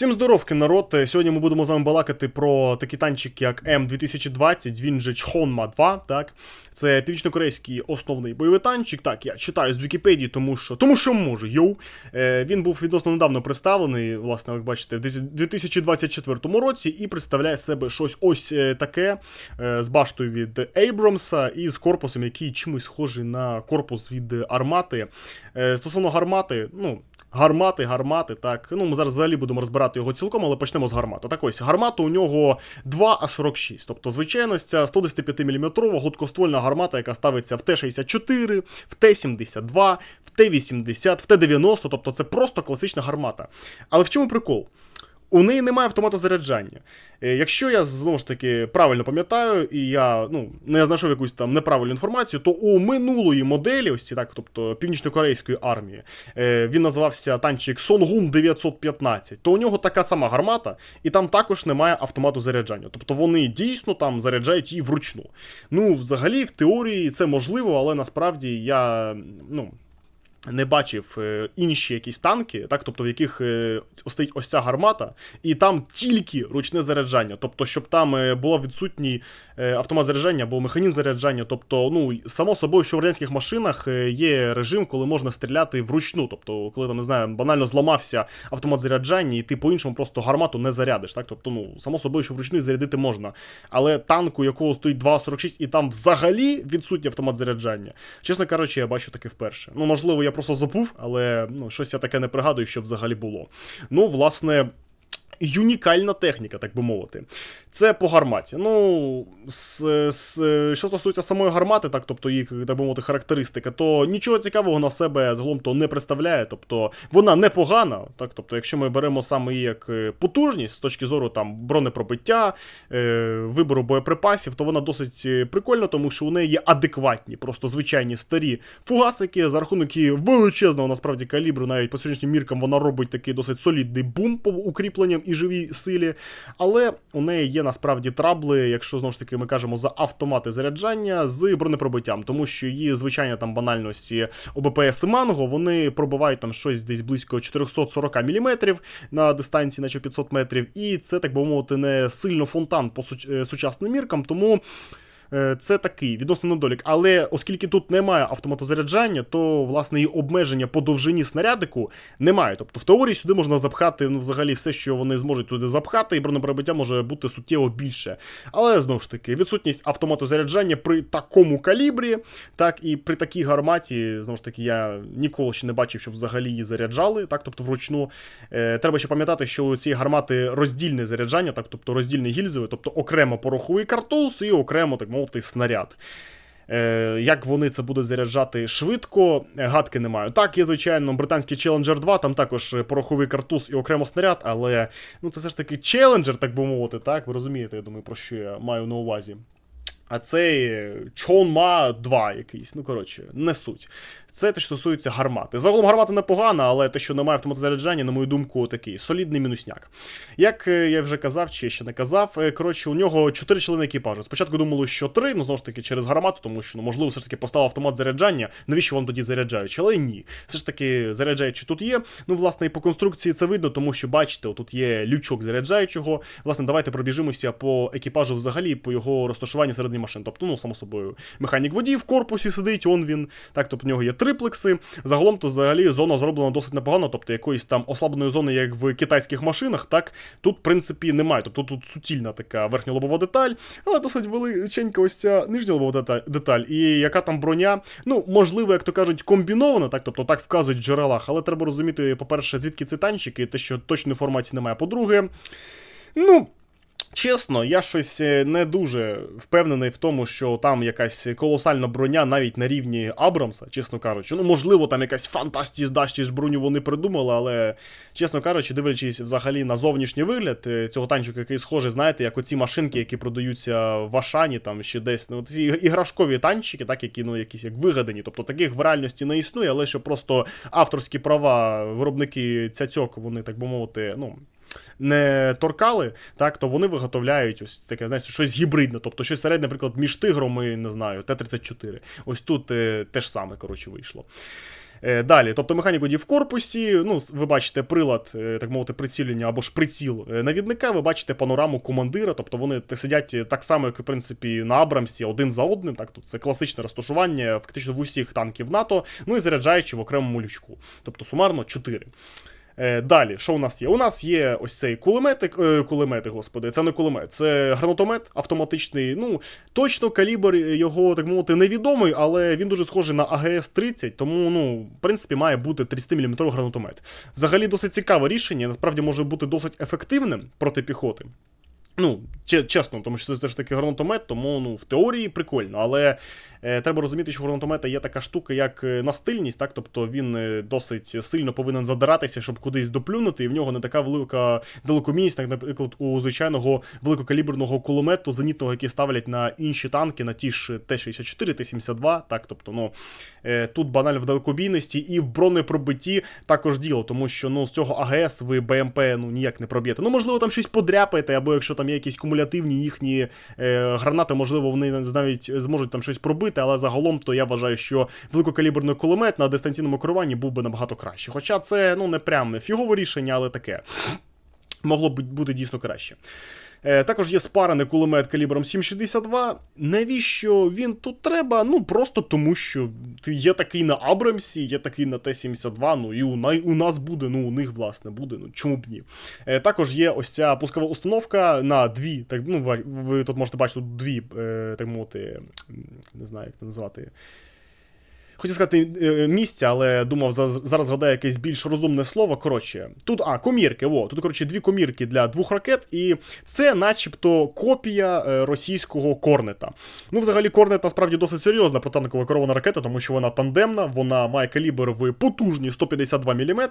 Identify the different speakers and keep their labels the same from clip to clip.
Speaker 1: Всім здоровки, народ. Сьогодні ми будемо з вами балакати про такі танчики, як М2020, він же Чхонма 2. Так, це північнокорейський основний бойовий танчик. Так, я читаю з Вікіпедії, тому що тому що можу. Йоу. Е, він був відносно недавно представлений, власне, як бачите, в 2024 році і представляє себе щось ось е, таке е, з баштою від Ейбромса і з корпусом, який чимось схожий на корпус від армати. Е, стосовно гармати, ну. Гармати, гармати, так. Ну, ми зараз взагалі будемо розбирати його цілком, але почнемо з гармата. Так ось, гармата у нього 2А46. Тобто, звичайно, ця 125 мм гладкоствольна гармата, яка ставиться в Т-64, в Т-72, в Т-80, в Т-90, тобто це просто класична гармата. Але в чому прикол? У неї немає автомату заряджання. Е, якщо я знову ж таки правильно пам'ятаю, і я ну, не знайшов якусь там неправильну інформацію, то у минулої моделі, ось так, тобто північно-корейської армії, е, він називався танчик Songun 915, то у нього така сама гармата, і там також немає автомату заряджання. Тобто вони дійсно там заряджають її вручну. Ну, взагалі, в теорії це можливо, але насправді я. ну не бачив е, інші якісь танки, так, тобто в яких е, стоїть ось ця гармата, і там тільки ручне заряджання. Тобто, щоб там е, було відсутній автомат заряджання або механізм заряджання. Тобто, ну, само собою, що в радянських машинах є режим, коли можна стріляти вручну. Тобто, коли там не знаю, банально зламався автомат заряджання, і ти по-іншому просто гармату не зарядиш. Так? Тобто, ну, само собою, що вручну зарядити можна. Але танку, якого стоїть 2.46, і там взагалі відсутній автомат заряджання. Чесно кажучи, я бачу таке вперше. Ну, можливо, я я просто забув, але ну, щось я таке не пригадую, що взагалі було. Ну, власне. Юнікальна техніка, так би мовити. Це по гарматі. Ну, з, з, що стосується самої гармати, так, тобто їх, так би мовити, характеристика, то нічого цікавого на себе загалом то не представляє. Тобто вона непогана. Так, тобто, якщо ми беремо саме її як е, потужність з точки зору там бронепробиття, е, вибору боєприпасів, то вона досить е, прикольна, тому що у неї є адекватні, просто звичайні старі фугасики, за рахунок її величезного насправді калібру, навіть по сьогоднішнім міркам вона робить такий досить солідний бум по укріпленням і живій силі. Але у неї є насправді трабли, якщо знову ж таки ми кажемо за автомати заряджання з бронепробиттям, тому що її звичайні там банальності ОБПС і Манго вони пробивають там щось десь близько 440 мм на дистанції, наче 500 метрів, і це так би мовити не сильно фонтан по суч... сучасним міркам, тому. Е, це такий відносно недолік. Але оскільки тут немає автоматозаряджання, то власне і обмеження по довжині снарядику немає. Тобто в теорії сюди можна запхати ну, взагалі все, що вони зможуть туди запхати, і бронепробиття може бути суттєво більше. Але знову ж таки, відсутність автоматозаряджання при такому калібрі, так і при такій гарматі, знову ж таки, я ніколи ще не бачив, щоб взагалі її заряджали, так, тобто вручну. Е, Треба ще пам'ятати, що у цієї гармати роздільне заряджання, так, тобто роздільне гільзове, тобто окремо пороховий картуз і окремо так мовити, снаряд. Е, Як вони це будуть заряджати швидко, гадки не маю. Так, є, звичайно, британський Challenger 2, там також пороховий картуз і окремо снаряд, але ну, це все ж таки Challenger, так би мовити, так? Ви розумієте, я думаю, про що я маю на увазі. А цей Чонма 2 якийсь, ну коротше, не суть. Це те, що стосується гармати. Загалом гармата непогана, але те, що немає автоматозаряджання, на мою думку, такий солідний мінусняк. Як е, я вже казав, чи ще не казав, е, коротше, у нього 4 члени екіпажу. Спочатку думали, що 3, ну знову ж таки через гармату, тому що ну, можливо все ж таки поставив автомат заряджання. Навіщо вам тоді заряджаючи? Але ні. Все ж таки, заряджаючи тут є. Ну, власне, і по конструкції це видно, тому що, бачите, тут є лючок заряджаючого. Власне, давайте пробіжимося по екіпажу взагалі, по його розташуванні середньої машин. Тобто, ну, само собою, механік водій в корпусі сидить, он він. Так, тобто в нього є триплекси. Загалом то взагалі зона зроблена досить непогано, тобто якоїсь там ослабленої зони, як в китайських машинах, так тут, в принципі, немає. Тобто тут суцільна така верхня лобова деталь, але досить величенька ось ця нижня лобова деталь. І яка там броня, ну, можливо, як то кажуть, комбінована, так, тобто так вказують в джерелах, але треба розуміти, по-перше, звідки ці танчики, те, що точної інформації немає. По-друге, ну. Чесно, я щось е, не дуже впевнений в тому, що там якась колосальна броня навіть на рівні Абрамса, чесно кажучи. Ну, можливо, там якась фантастіс дащі ж броню вони придумали, але, чесно кажучи, дивлячись взагалі на зовнішній вигляд е, цього танчика, який схожий, знаєте, як оці машинки, які продаються в Ашані, там ще десь. Ну, ці іграшкові танчики, так, які ну, якісь як вигадані. Тобто таких в реальності не існує, але що просто авторські права, виробники цяцьок, вони, так би мовити, ну не торкали, так, то вони виготовляють ось таке, знаєте, щось гібридне, тобто щось середнє, наприклад, між тигром і не знаю, Т-34. Ось тут е, те ж саме, коротше, вийшло. Е, Далі, тобто механік водій в корпусі, ну, ви бачите прилад, е, так мовити, прицілення або ж приціл е, навідника, ви бачите панораму командира, тобто вони сидять так само, як в принципі на Абрамсі, один за одним. Так, тут це класичне розташування, фактично в усіх танків НАТО, ну і заряджаючи в окремому лючку. Тобто сумарно 4. Е, Далі, що у нас є? У нас є ось цей кулеметик, е, кулемети, господи, це не кулемет, це гранатомет автоматичний. Ну, точно калібр його, так мовити, невідомий, але він дуже схожий на АГС-30, тому, ну, в принципі, має бути 30-мм гранатомет. Взагалі досить цікаве рішення, насправді може бути досить ефективним проти піхоти. Ну, чесно, тому що це, це ж таки гранатомет, тому ну, в теорії прикольно, але е, треба розуміти, що у гранатомета є така штука, як е, настильність, так? тобто він е, досить сильно повинен задиратися, щоб кудись доплюнути, і в нього не така велика далекомірність, як, наприклад, у звичайного великокаліберного кулемету зенітного, який ставлять на інші танки, на ті ж Т-64, Т-72, так, тобто, ну, е, тут банально в далекобійності і в бронепробитті також діло, тому що ну, з цього АГС ви БМП ну, ніяк не проб'єте. Ну, можливо, там щось подряпаєте, або якщо там якісь кумулятивні їхні е, гранати, можливо, вони навіть зможуть там щось пробити, але загалом то я вважаю, що великокаліберний кулемет на дистанційному керуванні був би набагато краще. Хоча це ну, не прям фігове рішення, але таке. Могло б бути дійсно краще. Е, також є спарений кулемет калібром 7,62. Навіщо він тут треба? Ну просто тому, що є такий на Абрамсі, є такий на Т-72, ну і у, най- у нас буде, ну у них, власне, буде, ну чому б ні. Е, також є ось ця пускова установка на дві, так, ну, ви, тут можете бачити дві, е, так мовити, не знаю, як це назвати. Хотів сказати е, місця, але думав, зараз згадаю якесь більш розумне слово. Коротше, тут, а, комірки, во, тут, коротше, дві комірки для двох ракет, і це начебто копія е, російського корнета. Ну, взагалі, корнет насправді досить серйозна протанкова керована ракета, тому що вона тандемна, вона має калібр в потужні 152 мм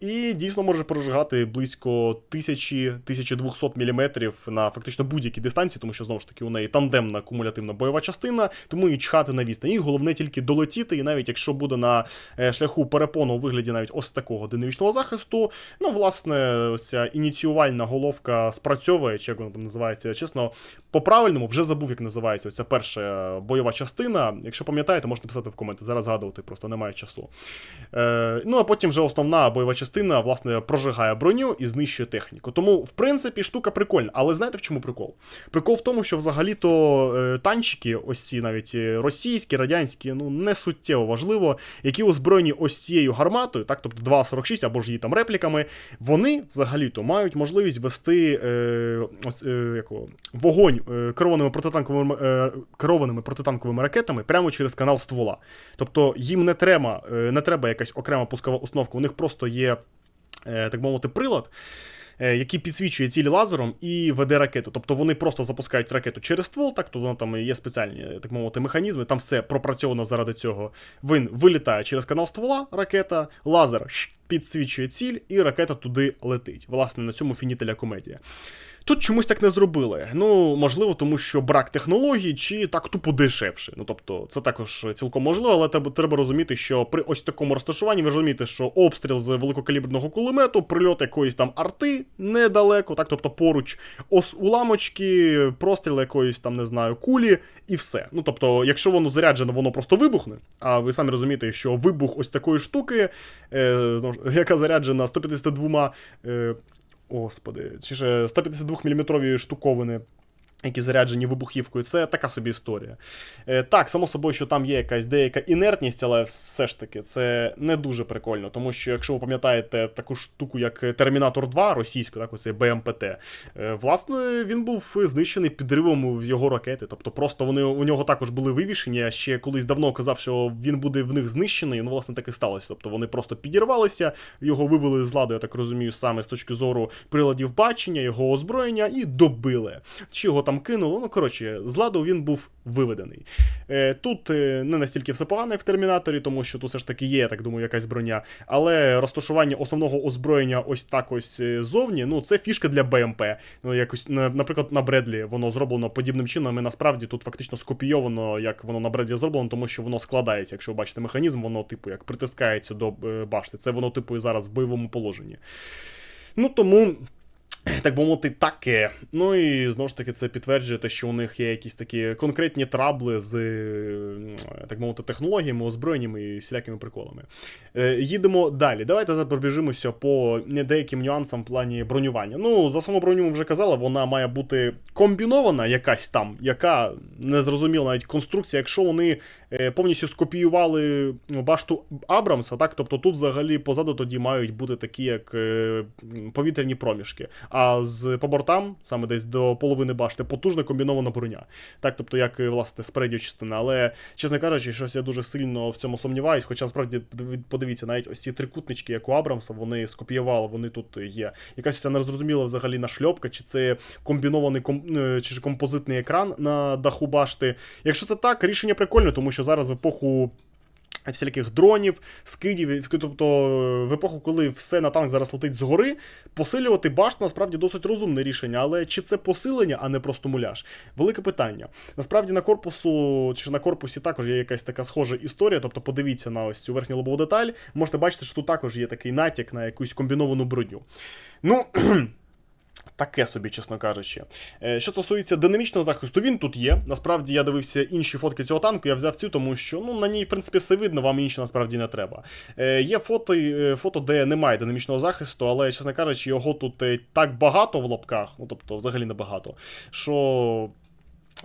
Speaker 1: і дійсно може прожигати близько 1000-1200 мм на фактично будь-якій дистанції, тому що знову ж таки у неї тандемна кумулятивна бойова частина, тому і чхати на відстань. І головне тільки долетіти, і навіть якщо буде на е, шляху перепону у вигляді навіть ось такого динамічного захисту, ну, власне, ось ця ініціювальна головка спрацьовує, чи як воно там називається, чесно, по-правильному вже забув, як називається ця перша бойова частина. Якщо пам'ятаєте, можете писати в коменти. Зараз згадувати, просто немає часу. Е, ну а потім вже основна бойова частина, власне, прожигає броню і знищує техніку. Тому, в принципі, штука прикольна. Але знаєте в чому прикол? Прикол в тому, що взагалі-то е, танчики, ось ці навіть е, російські, радянські, ну не суттєво важливо, які озброєні ось цією гарматою, так, тобто 2.46 або ж її там репліками, вони взагалі-то мають можливість вести е, ось, е, якого, вогонь е, керованими протитанковими, е, керованими протитанковими ракетами прямо через канал ствола. Тобто їм не треба, е, не треба якась окрема пускова установка, у них просто є, е, так мовити, прилад. Е, Який підсвічує цілі лазером і веде ракету. Тобто вони просто запускають ракету через ствол, так то воно там є спеціальні, так мовити, механізми, там все пропрацьовано заради цього. Він вилітає через канал ствола, ракета, лазер підсвічує ціль, і ракета туди летить. Власне, на цьому фінітеля комедія. Тут чомусь так не зробили. Ну, можливо, тому що брак технологій, чи так тупо дешевше. Ну тобто, це також цілком можливо, але треба, треба розуміти, що при ось такому розташуванні ви розумієте, що обстріл з великокаліберного кулемету, прильот якоїсь там арти недалеко, так, тобто поруч ос уламочки, простріл якоїсь там, не знаю, кулі, і все. Ну тобто, якщо воно заряджене, воно просто вибухне. А ви самі розумієте, що вибух ось такої штуки, е, яка заряджена 152. Е, Господи, чи ще 152-мм штуковини, які заряджені вибухівкою, це така собі історія. Е, так, само собою, що там є якась деяка інертність, але все ж таки це не дуже прикольно, тому що якщо ви пам'ятаєте таку штуку, як Термінатор 2 російську, так, оцей БМПТ, е, власне, він був знищений підривом в його ракети. Тобто просто вони у нього також були вивішені. Я ще колись давно казав, що він буде в них знищений. Ну, власне, так і сталося. Тобто вони просто підірвалися, його вивели з ладу, я так розумію, саме з точки зору приладів бачення, його озброєння, і добили. Чи його там кинуло? Ну, коротше, з ладу він був виведений. Е, Тут е, не настільки все погано, як в термінаторі, тому що тут все ж таки є, я так думаю, якась броня. Але розташування основного озброєння ось так ось е, зовні, ну це фішка для БМП. Ну, якось, наприклад, на Бредлі воно зроблено подібним чином, і насправді тут фактично скопійовано, як воно на Бредлі зроблено, тому що воно складається. Якщо ви бачите механізм, воно, типу, як притискається до башти. Це воно, типу, і зараз в бойовому положенні. Ну тому. Так би мовити, таке. Ну і знову ж таки, це підтверджує те, що у них є якісь такі конкретні трабли з е, так мовити технологіями, озброєннями і всілякими приколами. Е, Їдемо далі. Давайте пробіжимося по деяким нюансам в плані бронювання. Ну, за саму броню ми вже казали, вона має бути комбінована якась там, яка не зрозуміла навіть конструкція, якщо вони повністю скопіювали ну, башту Абрамса, так, тобто тут взагалі позаду тоді мають бути такі, як е, повітряні проміжки. А з по бортам, саме десь до половини башти, потужна комбінована броня. Так, тобто, як е, власне спередньої частини. Але, чесно кажучи, щось я дуже сильно в цьому сумніваюсь. Хоча насправді подивіться, навіть ось ці трикутнички, як у Абрамса, вони скопіювали, вони тут є. Якась ця незрозуміла взагалі нашльопка, чи це комбінований ком... е, чи ж композитний екран на даху башти. Якщо це так, рішення прикольне, тому що зараз в епоху. Всіляких дронів, скидів, тобто в епоху, коли все на танк зараз летить згори, посилювати башт насправді досить розумне рішення, але чи це посилення, а не просто муляж? Велике питання. Насправді на корпусу, чи на корпусі також є якась така схожа історія, тобто подивіться на ось цю верхню лобову деталь, можете бачити, що тут також є такий натяк на якусь комбіновану броню. Ну. Таке собі, чесно кажучи. Е, що стосується динамічного захисту, він тут є. Насправді я дивився інші фотки цього танку, я взяв цю, тому що ну, на ній, в принципі, все видно, вам інше насправді не треба. Е, Є фото, е, фото, де немає динамічного захисту, але, чесно кажучи, його тут так багато в лапках, ну тобто взагалі небагато, що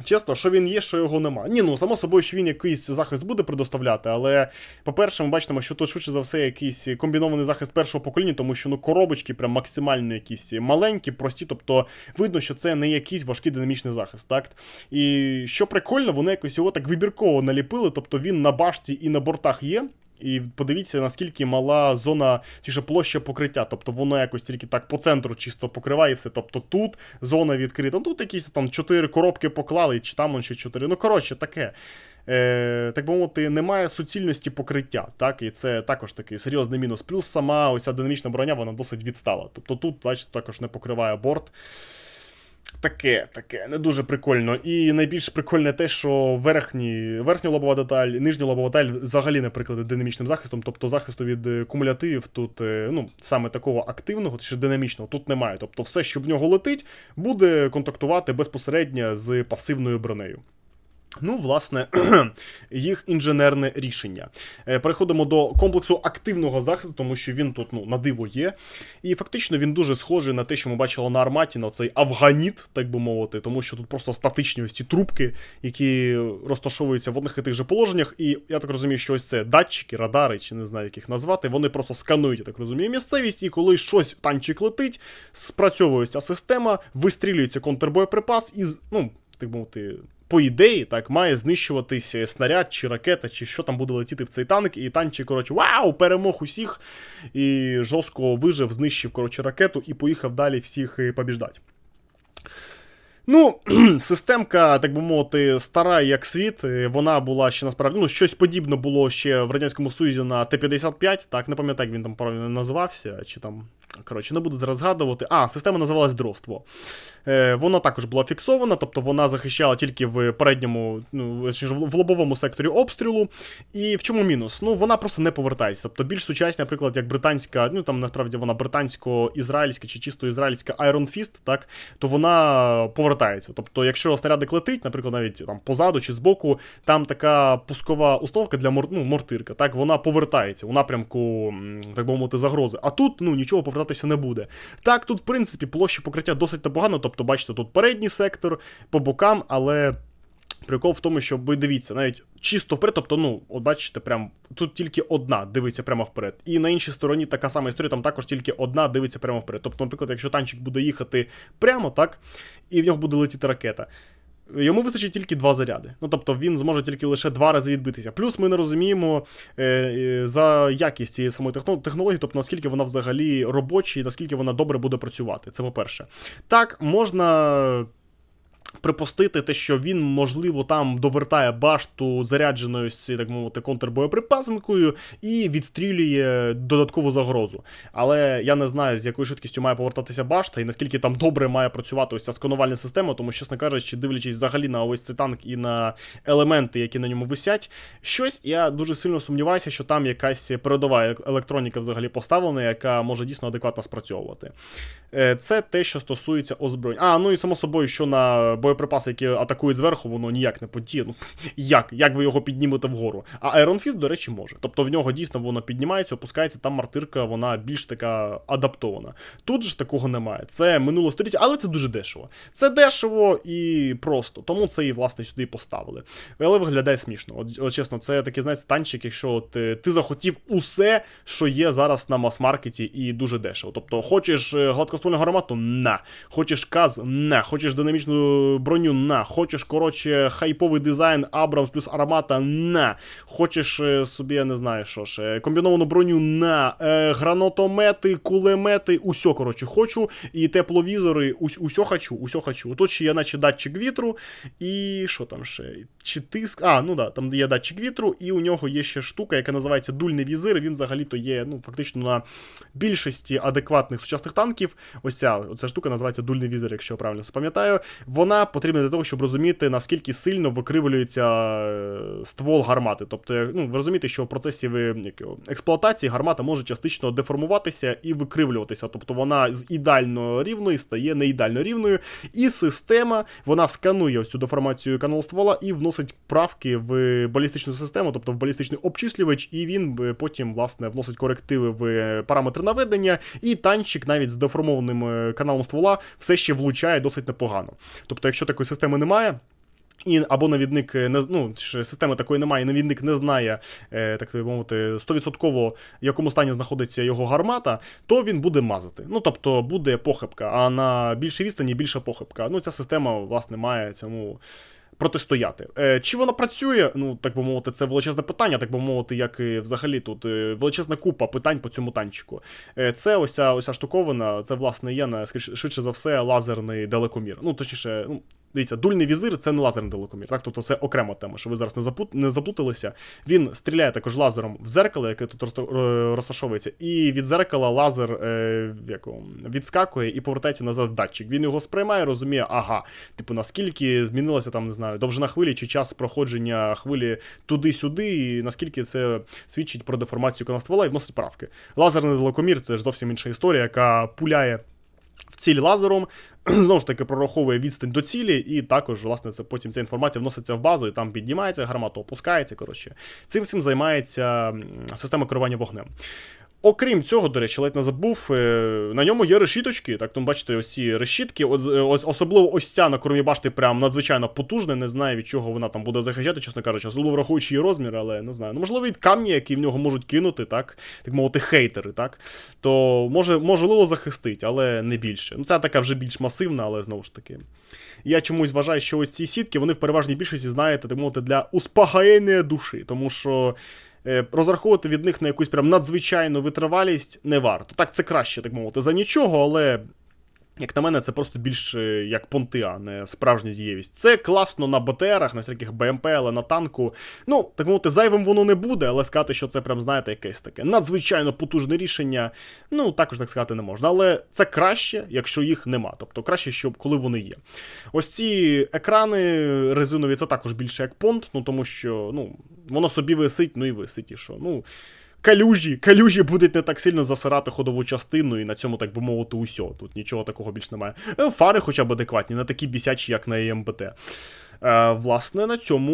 Speaker 1: Чесно, що він є, що його нема. Ні, ну само собою, що він якийсь захист буде предоставляти, але, по-перше, ми бачимо, що тут швидше за все якийсь комбінований захист першого покоління, тому що ну коробочки прям максимально якісь маленькі, прості, тобто видно, що це не якийсь важкий динамічний захист. так? І що прикольно, вони якось його так вибірково наліпили, тобто він на башті і на бортах є. І подивіться, наскільки мала зона, ті площа покриття. Тобто воно якось тільки так по центру чисто покриває все. Тобто тут зона відкрита. Ну, тут якісь там чотири коробки поклали, чи там ще чотири. Ну, коротше, таке. Е, Так би мовити, немає суцільності покриття. так, І це також такий серйозний мінус. Плюс сама ось динамічна броня, вона досить відстала. Тобто тут, бачите, також не покриває борт. Таке, таке, не дуже прикольно. І найбільш прикольне те, що верхні, верхня лобова деталь, нижня лобова деталь взагалі не прикладе динамічним захистом, тобто захисту від е, кумулятивів тут, е, ну, саме такого активного, чи динамічного, тут немає. Тобто все, що в нього летить, буде контактувати безпосередньо з пасивною бронею. Ну, власне, їх інженерне рішення. Е, переходимо до комплексу активного захисту, тому що він тут ну, на диво є. І фактично він дуже схожий на те, що ми бачили на арматі, на цей афганіт, так би мовити, тому що тут просто статичні ось ці трубки, які розташовуються в одних і тих же положеннях. І я так розумію, що ось це датчики, радари, чи не знаю, як їх назвати, вони просто сканують, я так розумію, місцевість, і коли щось танчик летить, спрацьовується система, вистрілюється контрбоєприпас і, ну, так би мовити по ідеї, так, має знищуватися снаряд чи ракета, чи що там буде летіти в цей танк, і танчик, коротше, вау, перемог усіх. І жорстко вижив, знищив коротше, ракету і поїхав далі всіх е, побіждати. Ну, системка, так би мовити, стара як світ. Е, вона була ще насправді ну, щось подібне було ще в Радянському Союзі на Т-55. Так, не пам'ятаю, як він там правильно називався, чи там Коротше, не буду зараз згадувати. А, система називалась Дрозство. Е, Вона також була фіксована, тобто вона захищала тільки в передньому, ну, в лобовому секторі обстрілу. І в чому мінус? Ну, вона просто не повертається. Тобто більш сучасна, наприклад, як британська, ну там насправді вона британсько-ізраїльська чи чисто ізраїльська Iron Fist, так, то вона повертається. Тобто, якщо снарядик летить, наприклад, навіть там позаду чи збоку, там така пускова установка для мор, ну, мортирка, так, вона повертається у напрямку, так би мовити, загрози. А тут ну, нічого повертається повертатися не буде. Так, тут, в принципі, площі покриття досить непогано, тобто, бачите, тут передній сектор по бокам, але. Прикол в тому, що ви дивіться, навіть чисто вперед, тобто, ну, от бачите, прям тут тільки одна дивиться прямо вперед. І на іншій стороні така сама історія, там також тільки одна дивиться прямо вперед. Тобто, наприклад, якщо танчик буде їхати прямо, так, і в нього буде летіти ракета. Йому вистачить тільки два заряди. Ну тобто він зможе тільки лише два рази відбитися. Плюс ми не розуміємо е, е, за якість цієї самої технології, тобто наскільки вона взагалі робоча і наскільки вона добре буде працювати. Це по-перше. Так, можна Припустити те, що він, можливо, там довертає башту зарядженою, так мовити, контрбоєприпасинкою і відстрілює додаткову загрозу. Але я не знаю, з якою швидкістю має повертатися башта, і наскільки там добре має працювати ось ця сканувальна система, тому, чесно кажучи, дивлячись взагалі на ось цей танк і на елементи, які на ньому висять, щось я дуже сильно сумніваюся, що там якась передова електроніка взагалі поставлена, яка може дійсно адекватно спрацьовувати. Е, Це те, що стосується озброєнь. А, ну і само собою, що на боєприпаси, які атакують зверху, воно ніяк не подіє. Ну як? Як ви його піднімете вгору? А Iron Fist, до речі, може. Тобто в нього дійсно воно піднімається, опускається, там мартирка, вона більш така адаптована. Тут ж такого немає. Це минуле століття, але це дуже дешево. Це дешево і просто. Тому це і власне сюди поставили. Але виглядає смішно. От, от чесно, це такий, знаєте, танчик, якщо от, е, ти захотів усе, що є зараз на мас-маркеті, і дуже дешево. Тобто, хочеш е, гладкоствольну гармату на. Хочеш каз на. Хочеш динамічну броню на. Хочеш, коротше, хайповий дизайн Абрамс плюс армата на. Хочеш е, собі, я не знаю, що ж, комбіновану броню на. Е, гранатомети, кулемети, усьо, коротше, хочу. І тепловізори, ус, усьо хочу, усьо хочу. Тут ще є, наче датчик вітру, і що там ще? Чи тиск. А, ну да, там є датчик вітру, і у нього є ще штука, яка називається дульний візир. Він взагалі-то є, ну, фактично на більшості адекватних сучасних танків. Ось ця, штука називається дульний візир, якщо я правильно пам'ятаю. Вона потрібна для того, щоб розуміти, наскільки сильно викривлюється е, ствол гармати. Тобто, ну, ви розумієте, що в процесі експлуатації гармата може частично деформуватися і викривлюватися. Тобто вона з ідеально рівної стає не ідеально рівною. І система вона сканує ось цю деформацію каналу ствола і вносить правки в балістичну систему, тобто в балістичний обчислювач, і він е, потім, власне, вносить корективи в е, параметри наведення, і танчик навіть з деформованим каналом ствола все ще влучає досить непогано. Тобто, якщо такої системи немає. І або навідник е, не ну, системи такої немає, і навідник не знає, е, так би мовити, 100% в якому стані знаходиться його гармата, то він буде мазати. Ну тобто буде похибка, а на більшій відстані більша похибка. Ну, ця система, власне, має цьому. Протистояти. Е, чи вона працює? Ну, так би мовити, це величезне питання, так би мовити, як і взагалі тут е, величезна купа питань по цьому танчику. Е, це ось ця, штуковина, це власне є на швидше за все лазерний далекомір. Ну, точніше, ну, Дивіться, дульний візир це не лазерний далекомір, так? Тобто це окрема тема, що ви зараз не, запут... не заплуталися. Він стріляє також лазером в зеркало, яке тут е, розташовується, і від зеркала лазер е, як відскакує і повертається назад в датчик. Він його сприймає, розуміє, ага, типу, наскільки змінилася там, не знаю, довжина хвилі чи час проходження хвилі туди-сюди, і наскільки це свідчить про деформацію коноствола і вносить правки. Лазерний далекомір це ж зовсім інша історія, яка пуляє в ціль лазером, знову ж таки прораховує відстань до цілі, і також, власне, це потім ця інформація вноситься в базу, і там піднімається гармата, опускається. Коротше, цим всім займається система керування вогнем. Окрім цього, до речі, ледь не забув, е, на ньому є решіточки. Так, тому бачите, ось ці решітки, е, ось, особливо ось ця на кормі башти прям надзвичайно потужна. Не знаю, від чого вона там буде захищати, чесно кажучи, особливо враховуючи її розмір, але не знаю. Ну, можливо, від камні, які в нього можуть кинути, так, так мовити, хейтери, так, то може, можливо захистить, але не більше. Ну, це така вже більш масивна, але знову ж таки. Я чомусь вважаю, що ось ці сітки, вони в переважній більшості, знаєте, так мовити, для успокоєння душі, тому що. Е, Розраховувати від них на якусь прям надзвичайну витривалість не варто. Так, це краще, так мовити, за нічого, але як на мене, це просто більш е, як понти, а не справжня дієвість. Це класно на БТРах, на всяких БМП, але на танку. Ну, так мовити, зайвим воно не буде, але сказати, що це прям, знаєте, якесь таке надзвичайно потужне рішення. Ну, також так сказати не можна. Але це краще, якщо їх нема. Тобто краще, щоб коли вони є. Ось ці екрани резинові, це також більше як понт, ну тому що ну, воно собі висить, ну і висить, і що. Ну. Калюжі, калюжі будуть не так сильно засирати ходову частину, і на цьому, так би мовити, усьо. Тут нічого такого більш немає. Е, Фари хоча б адекватні, не такі бісячі, як на ЕМБТ. Е, власне, на цьому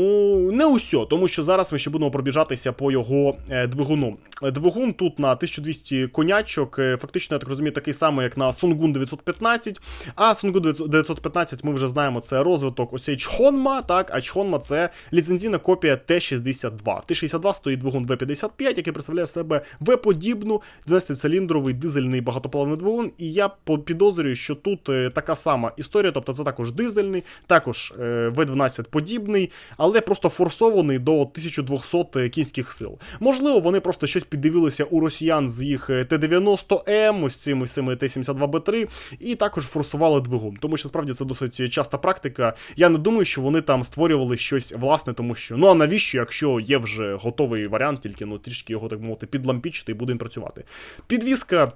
Speaker 1: не усьо, тому що зараз ми ще будемо пробіжатися по його е, двигуну. Двигун тут на 1200 конячок, е, фактично, я так розумію, такий самий, як на Sungun 915. А Sungun 915 ми вже знаємо, це розвиток ось Чхонма, так, а Чхонма це ліцензійна копія Т-62. Т-62 стоїть двигун В-55, який представляє себе В-подібну 12-циліндровий дизельний багатоплавний двигун. І я підозрюю, що тут е, така сама історія, тобто це також дизельний, також е, В-12 М13 подібний, але просто форсований до 1200 кінських сил. Можливо, вони просто щось піддивилися у росіян з їх е, Т-90М, ось цими цими Т-72Б3, і також форсували двигун. Тому що справді це досить часта практика. Я не думаю, що вони там створювали щось власне, тому що ну а навіщо, якщо є вже готовий варіант, тільки ну трішки його так мовити підлампічити і буде він працювати. Підвізка.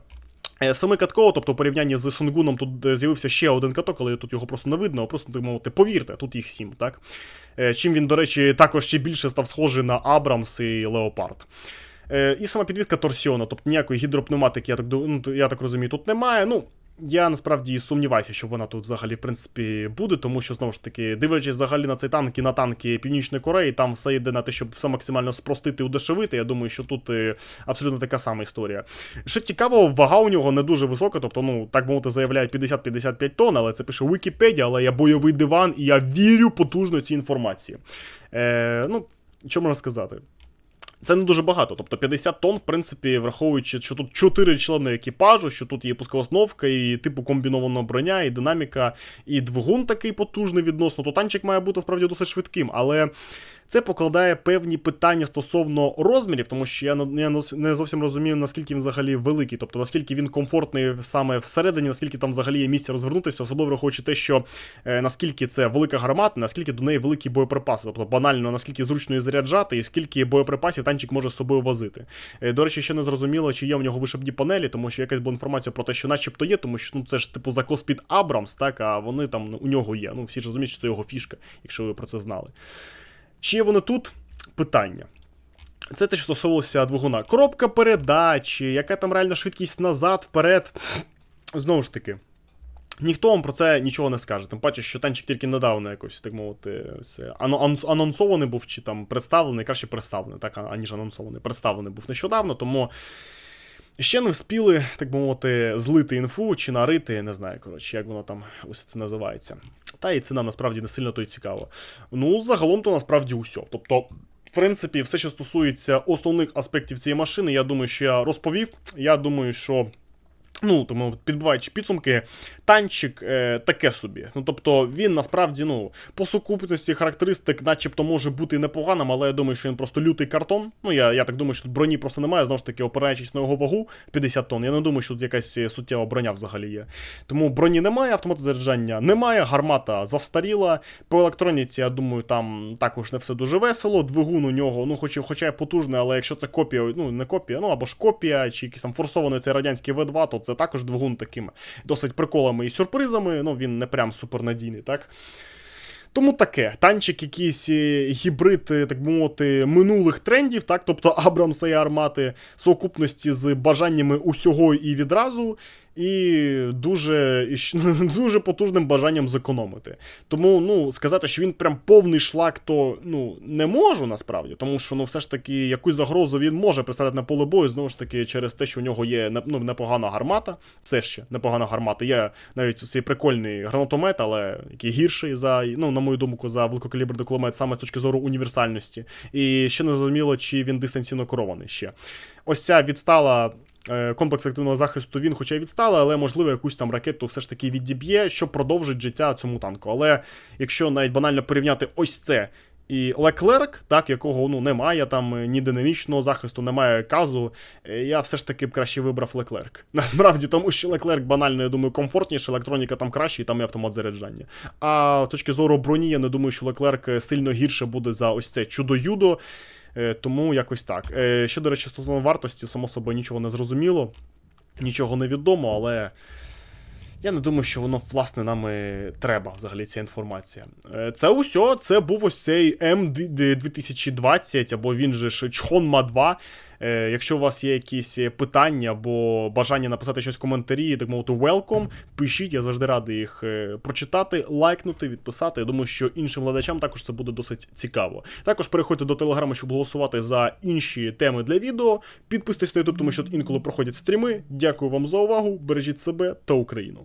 Speaker 1: Е, Семикатково, тобто в порівнянні з Сунгуном тут е, з'явився ще один каток, але тут його просто не видно, просто так мовити, повірте, тут їх сім, так? Чим він, до речі, також ще більше став схожий на Абрамс і Леопард. Е, І сама підвідка торсіону, тобто ніякої гідропневматики, я так, ну, я так розумію, тут немає. Ну, я насправді сумніваюся, що вона тут взагалі, в принципі, буде, тому що, знову ж таки, дивлячись взагалі на цей танк і на танки Північної Кореї, там все йде на те, щоб все максимально спростити і удешевити. Я думаю, що тут е, абсолютно така сама історія. Що цікаво, вага у нього не дуже висока, тобто, ну, так мовити, заявляють 50-55 тонн, але це пише Вікіпедія, але я бойовий диван і я вірю потужно цій інформації. Е, ну, що можна сказати? Це не дуже багато. Тобто 50 тонн, в принципі, враховуючи, що тут 4 члени екіпажу, що тут є пусковосновка, і типу комбінована броня, і динаміка, і двигун такий потужний відносно, то танчик має бути справді досить швидким. Але це покладає певні питання стосовно розмірів, тому що я, не- зовсім розумію, наскільки він взагалі великий, тобто наскільки він комфортний саме всередині, наскільки там взагалі є місце розвернутися, особливо враховуючи те, що е, наскільки це велика гармата, наскільки до неї великі боєприпаси, тобто банально наскільки зручно її заряджати, і скільки боєприпасів танчик може з собою возити. Е, До речі, ще не зрозуміло, чи є в нього вишибні панелі, тому що якась була інформація про те, що начебто є, тому що ну це ж типу закос під Абрамс, так, а вони там у нього є. Ну всі ж розуміють, що це його фішка, якщо ви про це знали. Чи є вони тут? Питання. Це те, що стосовувалося двигуна. Коробка передачі, яка там реальна швидкість назад, вперед. Знову ж таки. Ніхто вам про це нічого не скаже. Тим паче, що танчик тільки недавно якось, так мовити, це анонс- анонсований був чи там представлений, краще представлений, так, аніж анонсований. Представлений був нещодавно, тому ще не вспіли, так би мовити, злити інфу чи нарити, не знаю, коротше, як воно там ось це називається. Та і це нам насправді не сильно то й цікаво. Ну, загалом то насправді усе. Тобто. В принципі, все, що стосується основних аспектів цієї машини, я думаю, що я розповів. Я думаю, що Ну, тому підбиваючи підсумки, танчик е, таке собі. Ну тобто він насправді, ну, по сукупності характеристик, начебто, може бути непоганим, але я думаю, що він просто лютий картон. Ну, я, я так думаю, що тут броні просто немає, знову ж таки, опираючись на його вагу 50 тонн. Я не думаю, що тут якась е, суттєва броня взагалі є. Тому броні немає, автомату заряджання немає, гармата застаріла. По електроніці, я думаю, там також не все дуже весело. Двигун у нього, ну, хоч, хоча й потужний, але якщо це копія, ну не копія, ну або ж копія, чи якийсь там форсований цей радянський В2, то це також двигун такими досить приколами і сюрпризами. Ну він не прям супернадійний, так. Тому таке, танчик якийсь е, гібрид, е, так би мовити, минулих трендів, так, тобто Абрамса і армати сукупності з бажаннями усього і відразу, і дуже, і дуже потужним бажанням зекономити. Тому, ну, сказати, що він прям повний шлак, то ну, не можу насправді, тому що ну, все ж таки якусь загрозу він може представляти на поле бою, знову ж таки, через те, що у нього є ну, непогана гармата, все ще непогана гармата. Є навіть цей прикольний гранатомет, але який гірший за, ну, на мою думку, за великокаліберний кулемет саме з точки зору універсальності. І ще не зрозуміло, чи він дистанційно керований ще. Ось ця відстала. Е, Комплекс активного захисту він, хоча й відстала, але можливо якусь там ракету все ж таки відіб'є, що продовжить життя цьому танку. Але якщо навіть банально порівняти ось це і Леклерк, так, якого ну, немає там е, ні динамічного захисту, немає казу, е, я все ж таки б краще вибрав Леклерк. Насправді, тому що Леклерк банально, я думаю, комфортніше, електроніка там краще, і там і автомат заряджання. А з точки зору броні, я не думаю, що Леклерк сильно гірше буде за ось це чудо-юдо. Е, Тому якось так. Е, Ще, до речі, стосовно вартості, само собою нічого не зрозуміло, нічого не відомо, але. Я не думаю, що воно власне нам і треба взагалі ця інформація. Е, Це усе. Це був ось цей М2020, або він же ж Чхонма 2. Е, Якщо у вас є якісь питання або бажання написати щось в коментарі, так мовити, welcome, пишіть, я завжди радий їх е, прочитати, лайкнути, відписати. Я думаю, що іншим глядачам також це буде досить цікаво. Також переходьте до телеграму, щоб голосувати за інші теми для відео. Підписуйтесь на YouTube, тому що інколи проходять стріми. Дякую вам за увагу. Бережіть себе та Україну.